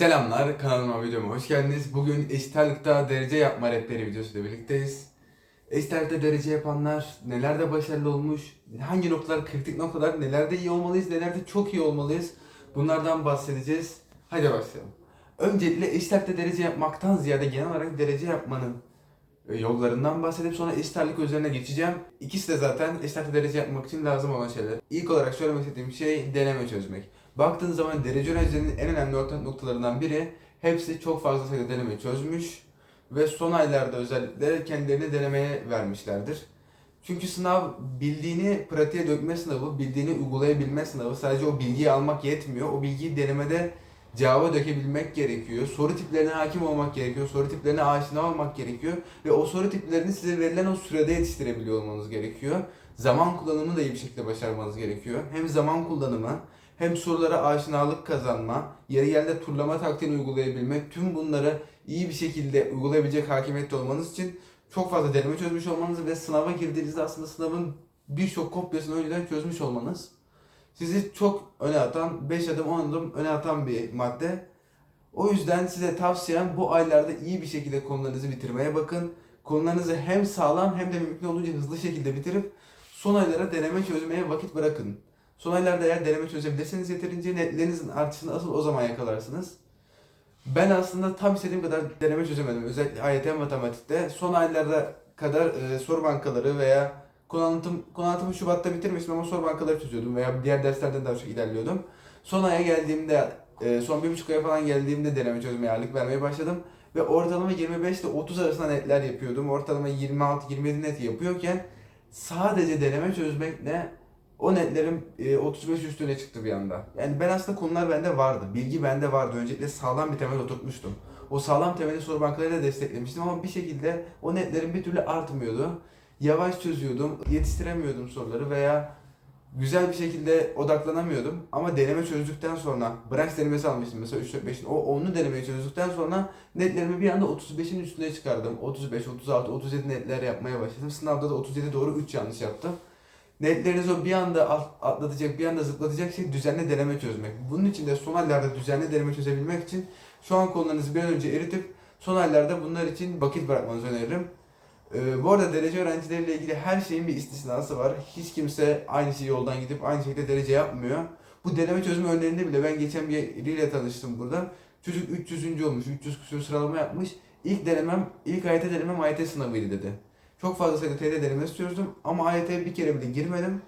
Selamlar, kanalıma videoma hoş geldiniz. Bugün eşit derece yapma rehberi videosuyla birlikteyiz. Eşit derece yapanlar nelerde başarılı olmuş, hangi noktalar kritik noktalar, nelerde iyi olmalıyız, nelerde çok iyi olmalıyız bunlardan bahsedeceğiz. Hadi başlayalım. Öncelikle eşit derece yapmaktan ziyade genel olarak derece yapmanın e, yollarından bahsedip sonra eşit ağırlık üzerine geçeceğim. İkisi de zaten eşit ağırlıkta derece yapmak için lazım olan şeyler. İlk olarak söylemek istediğim şey deneme çözmek. Baktığınız zaman derece öğrencilerinin en önemli ortak noktalarından biri hepsi çok fazla sayıda deneme çözmüş ve son aylarda özellikle kendilerini denemeye vermişlerdir. Çünkü sınav bildiğini pratiğe dökme sınavı, bildiğini uygulayabilme sınavı. Sadece o bilgiyi almak yetmiyor. O bilgiyi denemede cevaba dökebilmek gerekiyor. Soru tiplerine hakim olmak gerekiyor. Soru tiplerine aşina olmak gerekiyor. Ve o soru tiplerini size verilen o sürede yetiştirebiliyor olmanız gerekiyor. Zaman kullanımını da iyi bir şekilde başarmanız gerekiyor. Hem zaman kullanımı, hem sorulara aşinalık kazanma, yeri geldi turlama taktiğini uygulayabilmek, tüm bunları iyi bir şekilde uygulayabilecek hakimiyette olmanız için çok fazla deneme çözmüş olmanız ve sınava girdiğinizde aslında sınavın birçok kopyasını önceden çözmüş olmanız sizi çok öne atan, 5 adım 10 adım öne atan bir madde. O yüzden size tavsiyem bu aylarda iyi bir şekilde konularınızı bitirmeye bakın. Konularınızı hem sağlam hem de mümkün olduğunca hızlı şekilde bitirip son aylara deneme çözmeye vakit bırakın. Son aylarda eğer deneme çözebilirseniz yeterince netlerinizin artışını asıl o zaman yakalarsınız. Ben aslında tam istediğim kadar deneme çözemedim. Özellikle AYT matematikte. Son aylarda kadar e, soru bankaları veya konu anlatım, Şubat'ta bitirmiştim ama soru bankaları çözüyordum veya diğer derslerden daha çok ilerliyordum. Son aya geldiğimde, e, son bir buçuk aya falan geldiğimde deneme çözmeye ağırlık vermeye başladım. Ve ortalama 25 ile 30 arasında netler yapıyordum. Ortalama 26-27 net yapıyorken sadece deneme çözmekle o netlerim e, 35 üstüne çıktı bir anda. Yani ben aslında konular bende vardı. Bilgi bende vardı. Öncelikle sağlam bir temel oturtmuştum. O sağlam temeli soru bankalarıyla desteklemiştim ama bir şekilde o netlerim bir türlü artmıyordu. Yavaş çözüyordum, yetiştiremiyordum soruları veya güzel bir şekilde odaklanamıyordum. Ama deneme çözdükten sonra, branş denemesi almıştım mesela 3 4 5'in. O onu denemeyi çözdükten sonra netlerimi bir anda 35'in üstüne çıkardım. 35, 36, 37 netler yapmaya başladım. Sınavda da 37 doğru 3 yanlış yaptım. Netlerinizi o bir anda at- atlatacak, bir anda zıplatacak şey düzenli deneme çözmek. Bunun için de son aylarda düzenli deneme çözebilmek için şu an konularınızı bir an önce eritip son aylarda bunlar için vakit bırakmanızı öneririm. Ee, bu arada derece öğrencileriyle ilgili her şeyin bir istisnası var. Hiç kimse aynı şey yoldan gidip aynı şekilde derece yapmıyor. Bu deneme çözme örneğinde bile ben geçen biriyle tanıştım burada. Çocuk 300. olmuş, 300 küsur sıralama yapmış. İlk denemem, ilk AYT denemem AYT sınavıydı dedi. Çok fazla sayıda TYT denemesi çözdüm ama AYT'ye bir kere bile girmedim.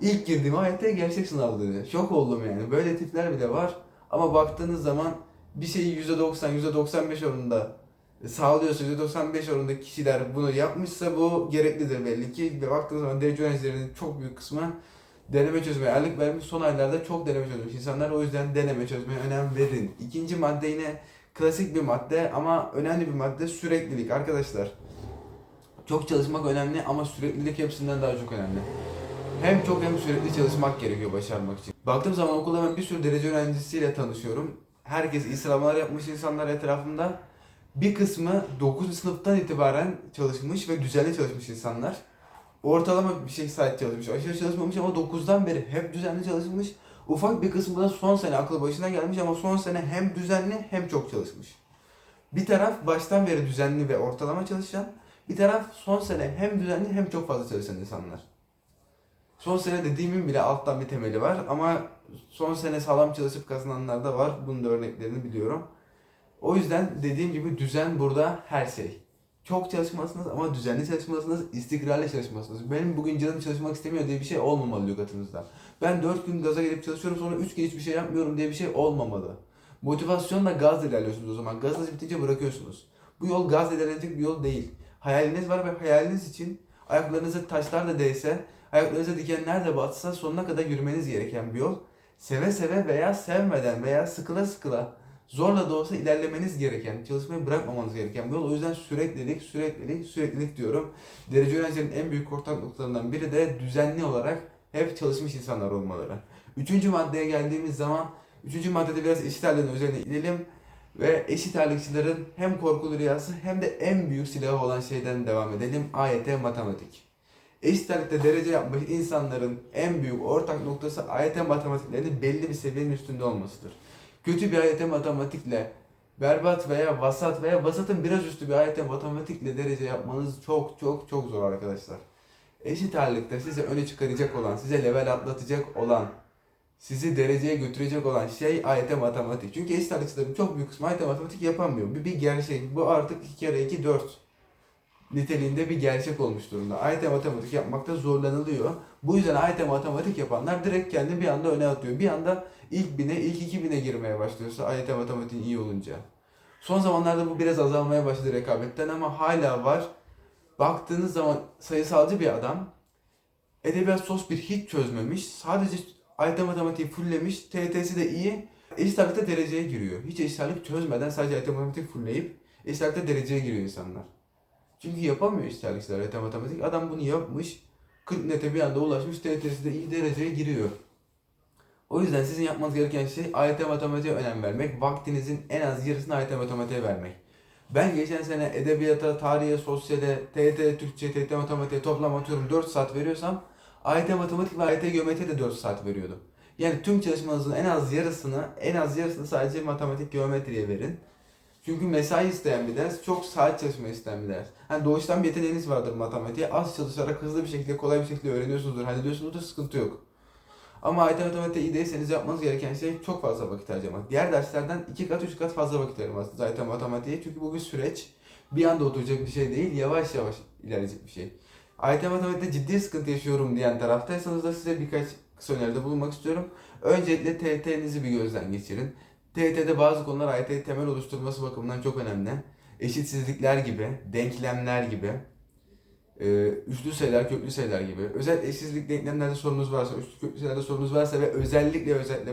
İlk girdiğim AYT gerçek sınav dedi. Şok oldum yani. Böyle tipler bile var. Ama baktığınız zaman bir şeyi %90, %95 oranında sağlıyorsa %95 oranında kişiler bunu yapmışsa bu gereklidir belli ki. Ve baktığınız zaman derece öğrencilerinin çok büyük kısmı deneme çözmeye ağırlık vermiş. Son aylarda çok deneme çözmüş insanlar. O yüzden deneme çözmeye önem verin. İkinci madde yine klasik bir madde ama önemli bir madde süreklilik arkadaşlar. Çok çalışmak önemli ama süreklilik hepsinden daha çok önemli. Hem çok hem sürekli çalışmak gerekiyor başarmak için. Baktığım zaman okulda ben bir sürü derece öğrencisiyle tanışıyorum. Herkes iyi sıralamalar yapmış insanlar etrafımda. Bir kısmı 9. sınıftan itibaren çalışmış ve düzenli çalışmış insanlar. Ortalama bir şey saat çalışmış, aşırı çalışmamış ama 9'dan beri hep düzenli çalışmış. Ufak bir kısmı da son sene aklı başına gelmiş ama son sene hem düzenli hem çok çalışmış. Bir taraf baştan beri düzenli ve ortalama çalışan, bir taraf son sene hem düzenli hem çok fazla çalışan insanlar. Son sene dediğimin bile alttan bir temeli var ama son sene sağlam çalışıp kazananlar da var. Bunun da örneklerini biliyorum. O yüzden dediğim gibi düzen burada her şey. Çok çalışmalısınız ama düzenli çalışmalısınız, istikrarlı çalışmalısınız. Benim bugün canım çalışmak istemiyor diye bir şey olmamalı lügatınızda. Ben 4 gün gaza gelip çalışıyorum sonra 3 gün hiçbir şey yapmıyorum diye bir şey olmamalı. Motivasyonla gazla ilerliyorsunuz o zaman. Gazınız bitince bırakıyorsunuz. Bu yol gazla ilerlenecek bir yol değil. Hayaliniz var ve hayaliniz için ayaklarınıza taşlar da değse, ayaklarınıza dikenler de batsa sonuna kadar yürümeniz gereken bir yol. Seve seve veya sevmeden veya sıkıla sıkıla zorla da olsa ilerlemeniz gereken, çalışmayı bırakmamanız gereken bir yol. O yüzden süreklilik, süreklilik, süreklilik diyorum. Derece öğrencilerin en büyük ortak noktalarından biri de düzenli olarak hep çalışmış insanlar olmaları. Üçüncü maddeye geldiğimiz zaman, üçüncü maddede biraz ağırlığın üzerine inelim ve eşit ağırlıkçıların hem korkulu rüyası hem de en büyük silahı olan şeyden devam edelim. AYT matematik. Eşit ağırlıkta derece yapmış insanların en büyük ortak noktası AYT matematiklerinin belli bir seviyenin üstünde olmasıdır. kötü bir AYT matematikle berbat veya vasat veya vasatın biraz üstü bir AYT matematikle derece yapmanız çok çok çok zor arkadaşlar. Eşit ağırlıkta size öne çıkaracak olan, size level atlatacak olan, sizi dereceye götürecek olan şey AYT matematik. Çünkü eşit ağırlıkçıların çok büyük kısmı AYT matematik yapamıyor. Bir, bir gerçek. Bu artık 2 kere 2 4 niteliğinde bir gerçek olmuş durumda. AYT matematik yapmakta zorlanılıyor. Bu yüzden AYT matematik yapanlar direkt kendini bir anda öne atıyor. Bir anda ilk bine, ilk iki bine girmeye başlıyorsa AYT matematiğin iyi olunca. Son zamanlarda bu biraz azalmaya başladı rekabetten ama hala var. Baktığınız zaman sayısalcı bir adam edebiyat sos bir hiç çözmemiş. Sadece AYT matematiği fulllemiş. TYT'si de iyi. Eşit ağırlıkta dereceye giriyor. Hiç eşit ağırlık çözmeden sadece AYT matematik fullleyip eşit ağırlıkta dereceye giriyor insanlar. Çünkü yapamıyor eşit ağırlıkçılar AYT matematik. Adam bunu yapmış. 40 nete bir anda ulaşmış. TYT'si de iyi dereceye giriyor. O yüzden sizin yapmanız gereken şey AYT matematiğe önem vermek. Vaktinizin en az yarısını AYT matematiğe vermek. Ben geçen sene edebiyata, tarihe, sosyale, TYT, Türkçe, TYT matematiğe toplam atıyorum 4 saat veriyorsam AYT matematik ve AYT geometriye de 4 saat veriyordum. Yani tüm çalışmanızın en az yarısını, en az yarısını sadece matematik, geometriye verin. Çünkü mesai isteyen bir ders, çok saat çalışma isteyen bir ders. Hani doğuştan bir yeteneğiniz vardır matematiğe. Az çalışarak hızlı bir şekilde, kolay bir şekilde öğreniyorsunuzdur, hallediyorsunuzdur, sıkıntı yok. Ama AYT matematiğe iyi değilseniz yapmanız gereken şey çok fazla vakit harcamak. Diğer derslerden iki kat, üç kat fazla vakit ayırmalısınız AYT matematiğe. Çünkü bu bir süreç. Bir anda oturacak bir şey değil, yavaş yavaş ilerleyecek bir şey. AYT matematikte ciddi sıkıntı yaşıyorum diyen taraftaysanız da size birkaç kısa öneride bulunmak istiyorum. Öncelikle TYT'nizi bir gözden geçirin. TYT'de bazı konular AYT'yi temel oluşturması bakımından çok önemli. Eşitsizlikler gibi, denklemler gibi, e, üçlü sayılar, köklü sayılar gibi. Özel eşitsizlik denklemlerde sorunuz varsa, üçlü köklü sayılarda sorunuz varsa ve özellikle özellikle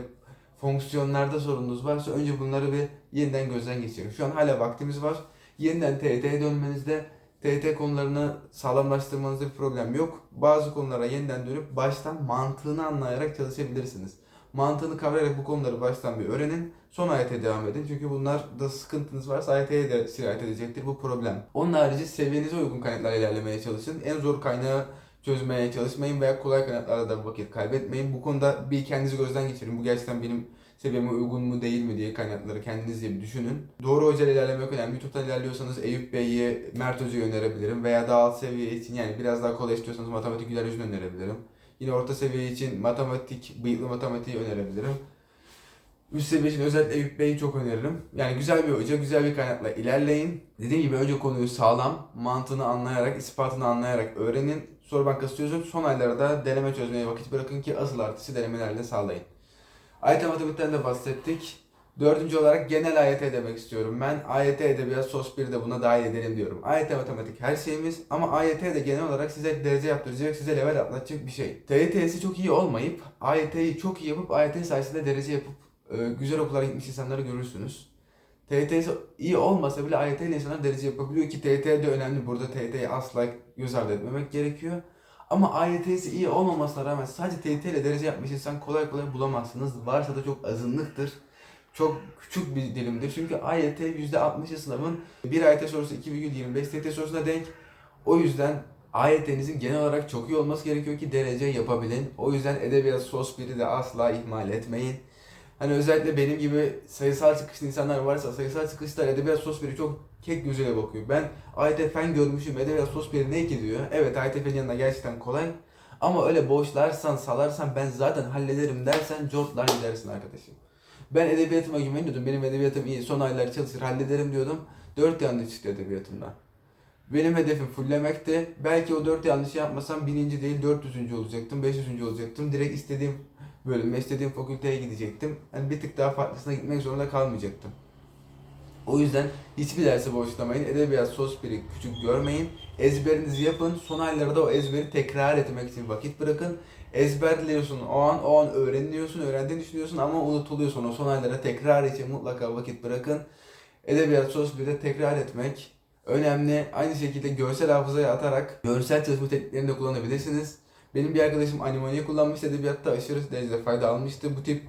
fonksiyonlarda sorunuz varsa önce bunları bir yeniden gözden geçirin. Şu an hala vaktimiz var. Yeniden TYT'ye dönmenizde TYT konularını sağlamlaştırmanızda bir problem yok. Bazı konulara yeniden dönüp baştan mantığını anlayarak çalışabilirsiniz. Mantığını kavrayarak bu konuları baştan bir öğrenin. Sonra AYT'ye devam edin. Çünkü bunlarda sıkıntınız varsa AYT'ye de sirayet edecektir bu problem. Onun harici seviyenize uygun kaynaklarla ilerlemeye çalışın. En zor kaynağı çözmeye çalışmayın veya kolay kaynaklara da vakit kaybetmeyin. Bu konuda bir kendinizi gözden geçirin. Bu gerçekten benim seviyeme uygun mu değil mi diye kaynakları kendiniz bir düşünün. Doğru hoca ile ilerlemek önemli. YouTube'dan ilerliyorsanız Eyüp Bey'i, Mert Hoca'yı önerebilirim. Veya daha alt seviye için yani biraz daha kolay istiyorsanız matematik güler yüzünü önerebilirim. Yine orta seviye için matematik, bıyıklı matematiği önerebilirim. Üst seviye için özellikle Eyüp Bey'i çok öneririm. Yani güzel bir hoca, güzel bir kaynakla ilerleyin. Dediğim gibi önce konuyu sağlam, mantığını anlayarak, ispatını anlayarak öğrenin. Soru bankası çözün. Son aylarda deneme çözmeye vakit bırakın ki asıl artışı denemelerle sağlayın. AYT matematikten de bahsettik. Dördüncü olarak genel AYT demek istiyorum. Ben AYT edebiyat sos 1 de buna dahil edelim diyorum. AYT matematik her şeyimiz ama AYT de genel olarak size derece yaptıracak, size level atlatacak bir şey. TYT'si çok iyi olmayıp AYT'yi çok iyi yapıp AYT sayesinde derece yapıp e, güzel okullara gitmiş insanları görürsünüz. TYT'si iyi olmasa bile AYT insanlar derece yapabiliyor ki TYT de önemli. Burada TYT'yi asla göz ardı etmemek gerekiyor. Ama AYT'si iyi olmamasına rağmen sadece TYT ile derece yapmış insan kolay kolay bulamazsınız. Varsa da çok azınlıktır. Çok küçük bir dilimdir. Çünkü AYT %60'ı sınavın bir AYT sorusu 2,25 TYT sorusuna denk. O yüzden AYT'nizin genel olarak çok iyi olması gerekiyor ki derece yapabilin. O yüzden edebiyat sos 1'i de asla ihmal etmeyin. Hani özellikle benim gibi sayısal çıkışlı insanlar varsa sayısal çıkışlar edebiyat sos 1'i çok kek gözüyle bakıyor. Ben AYT fen görmüşüm edebiyat sos 1 ne ki diyor. Evet AYT fenin yanında gerçekten kolay. Ama öyle boşlarsan salarsan ben zaten hallederim dersen cortlar gidersin arkadaşım. Ben edebiyatıma güveniyordum. Benim edebiyatım iyi. Son aylar çalışır hallederim diyordum. 4 yanlış çıktı edebiyatımdan. Benim hedefim fullemekti. Belki o 4 yanlış yapmasam birinci değil 400. olacaktım. 500. olacaktım. Direkt istediğim bölüme, istediğim fakülteye gidecektim. Yani bir tık daha farklısına gitmek zorunda kalmayacaktım. O yüzden hiçbir dersi boşlamayın. Edebiyat sos biri küçük görmeyin. Ezberinizi yapın. Son aylarda o ezberi tekrar etmek için vakit bırakın. Ezberliyorsun o an, o an öğreniyorsun, öğrendiğini düşünüyorsun ama unutuluyorsun. O son aylara tekrar için mutlaka vakit bırakın. Edebiyat sos biri de tekrar etmek önemli. Aynı şekilde görsel hafızaya atarak görsel çalışma tekniklerini de kullanabilirsiniz. Benim bir arkadaşım animoniyi kullanmış edebiyatta aşırı derecede fayda almıştı. Bu tip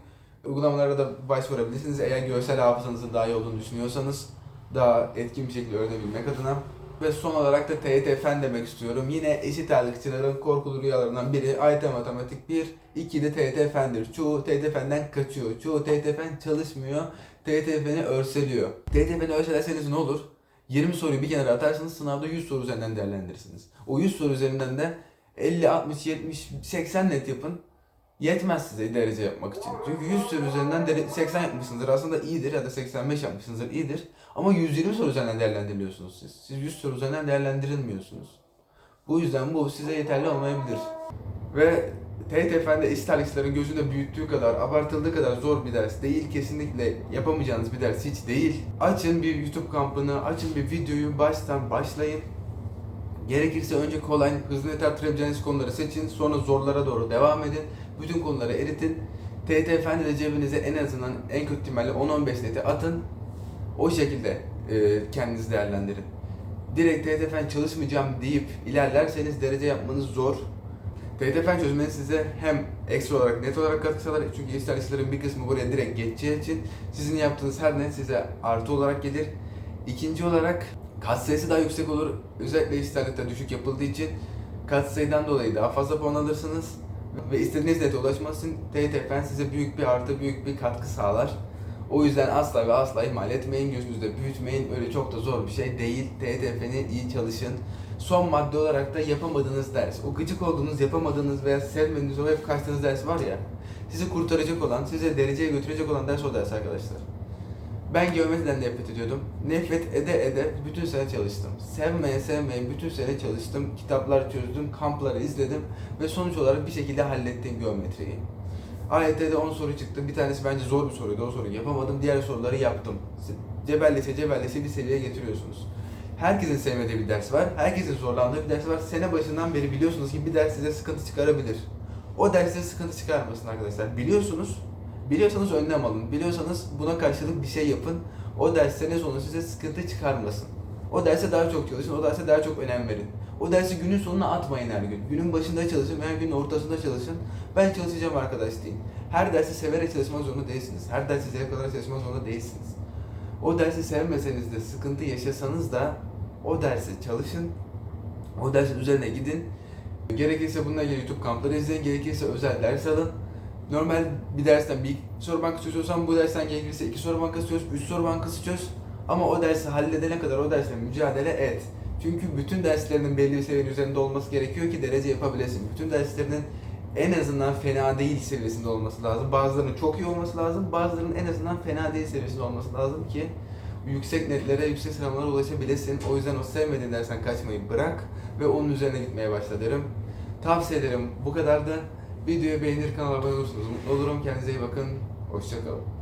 uygulamalara da başvurabilirsiniz eğer görsel hafızanızın daha iyi olduğunu düşünüyorsanız daha etkin bir şekilde öğrenebilmek adına. Ve son olarak da TYT Fen demek istiyorum. Yine eşit ağırlıkçıların korkulu rüyalarından biri AYT Matematik 1, 2 de TYT Fen'dir. Çoğu TYT Fen'den kaçıyor. Çoğu TYT Fen çalışmıyor. TYT Fen'i örseliyor. TYT Fen'i örselerseniz ne olur? 20 soruyu bir kenara atarsınız sınavda 100 soru üzerinden değerlendirirsiniz. O 100 soru üzerinden de 50, 60, 70, 80 net yapın. Yetmez size derece yapmak için. Çünkü 100 soru üzerinden dere- 80 yapmışsınızdır. Aslında iyidir ya da 85 yapmışsınızdır iyidir. Ama 120 soru üzerinden değerlendiriliyorsunuz siz. Siz 100 soru üzerinden değerlendirilmiyorsunuz. Bu yüzden bu size yeterli olmayabilir. Ve TYT Fen'de isterlikçilerin gözünde büyüttüğü kadar, abartıldığı kadar zor bir ders değil. Kesinlikle yapamayacağınız bir ders hiç değil. Açın bir YouTube kampını, açın bir videoyu baştan başlayın. Gerekirse önce kolay, hızlı net arttırabileceğiniz konuları seçin. Sonra zorlara doğru devam edin. Bütün konuları eritin. TYT Fen'de de cebinize en azından en kötü ihtimalle 10-15 neti atın. O şekilde e, kendinizi değerlendirin. Direkt TYT Fen çalışmayacağım deyip ilerlerseniz derece yapmanız zor. Fen çözmeniz size hem ekstra olarak net olarak katkı sağlar. Çünkü istatistiklerin bir kısmı buraya direkt geçeceği için sizin yaptığınız her net size artı olarak gelir. İkinci olarak katsayısı daha yüksek olur. Özellikle istatistikte düşük yapıldığı için katsayıdan dolayı daha fazla puan alırsınız. Ve istediğiniz nete ulaşması için TYT Fen size büyük bir artı, büyük bir katkı sağlar. O yüzden asla ve asla ihmal etmeyin, gözünüzde büyütmeyin. Öyle çok da zor bir şey değil. TETF'ni iyi çalışın. Son madde olarak da yapamadığınız ders. O gıcık olduğunuz, yapamadığınız veya sevmediğiniz o hep kaçtığınız ders var ya. Sizi kurtaracak olan, size dereceye götürecek olan ders o ders arkadaşlar. Ben geometriden nefret ediyordum. Nefret ede ede bütün sene çalıştım. Sevmeye sevmeye bütün sene çalıştım. Kitaplar çözdüm, kampları izledim ve sonuç olarak bir şekilde hallettim geometriyi. AYT'de 10 soru çıktı. Bir tanesi bence zor bir soruydu. O soruyu yapamadım. Diğer soruları yaptım. Cebellese cebellese bir seviyeye getiriyorsunuz. Herkesin sevmediği bir ders var. Herkesin zorlandığı bir ders var. Sene başından beri biliyorsunuz ki bir ders size sıkıntı çıkarabilir. O ders size sıkıntı çıkarmasın arkadaşlar. Biliyorsunuz. Biliyorsanız önlem alın. Biliyorsanız buna karşılık bir şey yapın. O ders sene sonu size sıkıntı çıkarmasın. O derse daha çok çalışın. O derse daha çok önem verin. O dersi günün sonuna atmayın her gün. Günün başında çalışın veya günün ortasında çalışın. Ben çalışacağım arkadaş deyin. Her dersi severek çalışmak zorunda değilsiniz. Her dersi zevk alarak çalışmak zorunda değilsiniz. O dersi sevmeseniz de, sıkıntı yaşasanız da o dersi çalışın. O dersin üzerine gidin. Gerekirse bununla ilgili YouTube kampları izleyin. Gerekirse özel ders alın. Normal bir dersten bir soru bankası çözüyorsan bu dersten gerekirse iki soru bankası çöz, üç soru bankası çöz. Ama o dersi halledene kadar o dersle mücadele et. Çünkü bütün derslerinin belli bir seviyenin üzerinde olması gerekiyor ki derece yapabilesin. Bütün derslerinin en azından fena değil seviyesinde olması lazım. Bazılarının çok iyi olması lazım. Bazılarının en azından fena değil seviyesinde olması lazım ki yüksek netlere, yüksek sıralamalara ulaşabilesin. O yüzden o sevmediğin dersen kaçmayı bırak ve onun üzerine gitmeye başla derim. Tavsiye ederim. Bu kadar da videoyu beğenir kanala abone olursunuz. Mutlu olurum. Kendinize iyi bakın. Hoşçakalın.